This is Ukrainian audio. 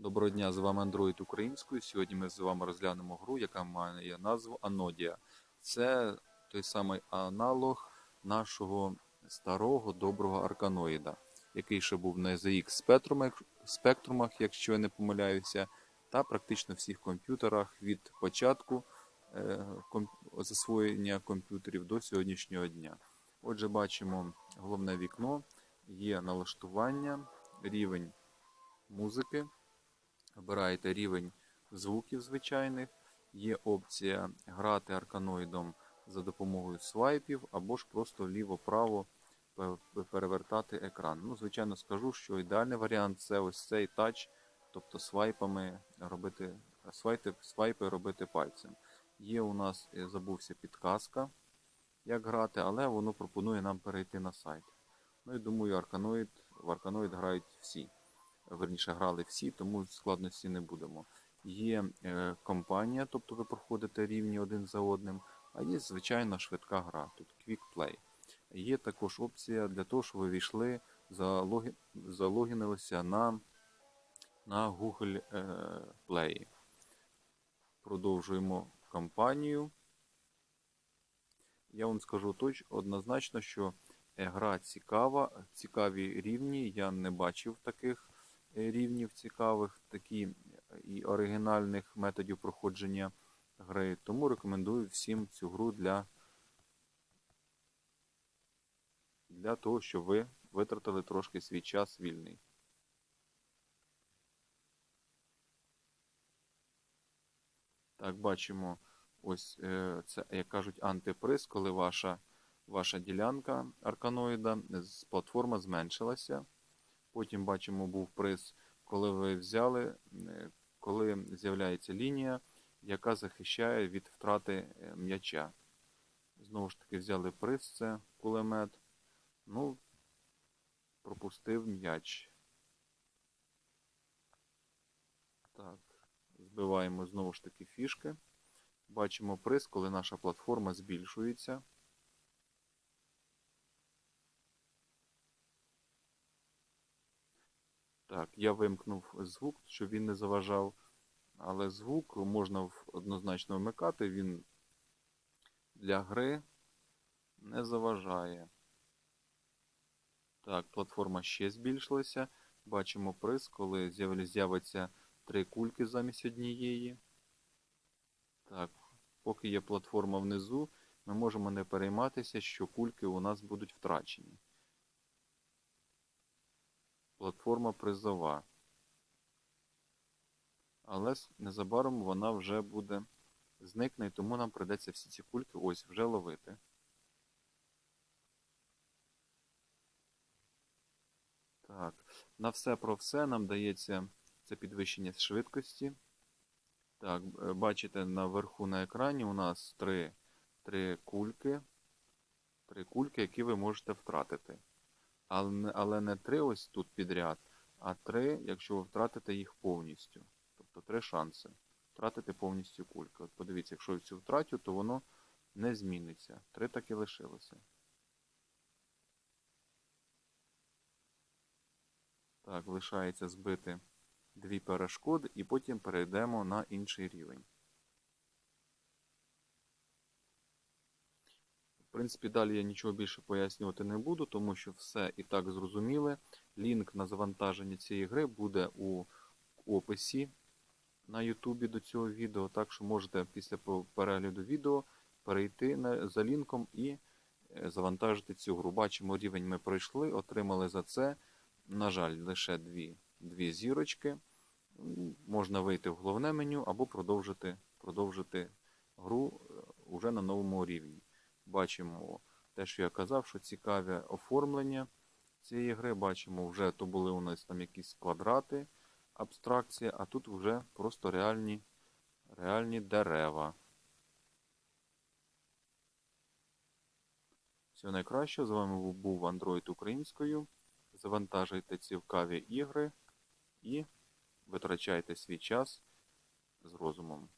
Доброго дня, з вами Android українською. Сьогодні ми з вами розглянемо гру, яка має назву Anodia. Це той самий аналог нашого старого доброго арканоїда, який ще був на ZX спектрумах, якщо я не помиляюся, та практично всіх комп'ютерах від початку е, засвоєння комп'ютерів до сьогоднішнього дня. Отже, бачимо головне вікно, є налаштування, рівень музики. Обираєте рівень звуків звичайних. Є опція грати арканоїдом за допомогою свайпів або ж просто вліво-право перевертати екран. Ну, звичайно, скажу, що ідеальний варіант це ось цей тач, тобто свайпами робити, свайпи, свайпи робити пальцем. Є у нас, е, забувся, підказка, як грати, але воно пропонує нам перейти на сайт. Ну і думаю, арканоїд, в арканоїд грають всі верніше грали всі, тому складності не будемо. Є е, компанія, тобто ви проходите рівні один за одним, а є звичайна швидка гра, тут Quick Play. Є також опція для того, щоб ви війшли, залогі... залогінилися на, на Google е, Play. Продовжуємо кампанію. Я вам скажу точно однозначно, що гра цікава, цікаві рівні. Я не бачив таких рівнів цікавих, такі е, і оригінальних методів проходження гри. Тому рекомендую всім цю гру для, для того, щоб ви витратили трошки свій час вільний. Так, бачимо, ось е, це, як кажуть, антиприз, коли ваша, ваша ділянка арканоїда з платформа зменшилася. Потім бачимо, був приз, коли ви взяли, е, коли з'являється лінія, яка захищає від втрати е, м'яча. Знову ж таки, взяли приз, це кулемет. Ну, пропустив м'яч. Так, збиваємо знову ж таки фішки. Бачимо приз, коли наша платформа збільшується. Так, я вимкнув звук, щоб він не заважав. Але звук можна однозначно вмикати, він для гри не заважає. Так, платформа ще збільшилася. Бачимо приз, коли з'яв- з'явиться три кульки замість однієї. Так, поки є платформа внизу, ми можемо не перейматися, що кульки у нас будуть втрачені. Платформа призова. Але незабаром вона вже буде зникне, і тому нам придеться всі ці кульки ось вже ловити. Так, на все про все нам дається це підвищення швидкості. Так, е, бачите, наверху на екрані у нас три, три кульки. Три кульки, які ви можете втратити. Але, не- три ось тут підряд, а три, якщо ви втратите їх повністю. Тобто три шанси втратити повністю кульки. От подивіться, якщо я цю втратю, то воно не зміниться. Три так і лишилося. Так, лишається збити дві перешкоди і потім перейдемо на інший рівень. В принципі, далі я нічого більше пояснювати не буду, тому що все і так зрозуміле. Лінк на завантаження цієї гри буде у описі на Ютубі до цього відео, так що можете після перегляду відео перейти за лінком і е, завантажити цю гру. Бачимо, рівень ми пройшли, отримали за це, на жаль, лише дві, дві зірочки. Можна вийти в головне меню або продовжити, продовжити гру е, уже на новому рівні. Бачимо те, що я казав, що цікаве оформлення цієї гри. Бачимо, вже то були у нас там якісь квадрати, абстракція, а тут вже просто реальні, реальні дерева. Всього найкращого. З вами був- Android українською. Завантажуйте цікаві ігри і витрачайте свій час з розумом.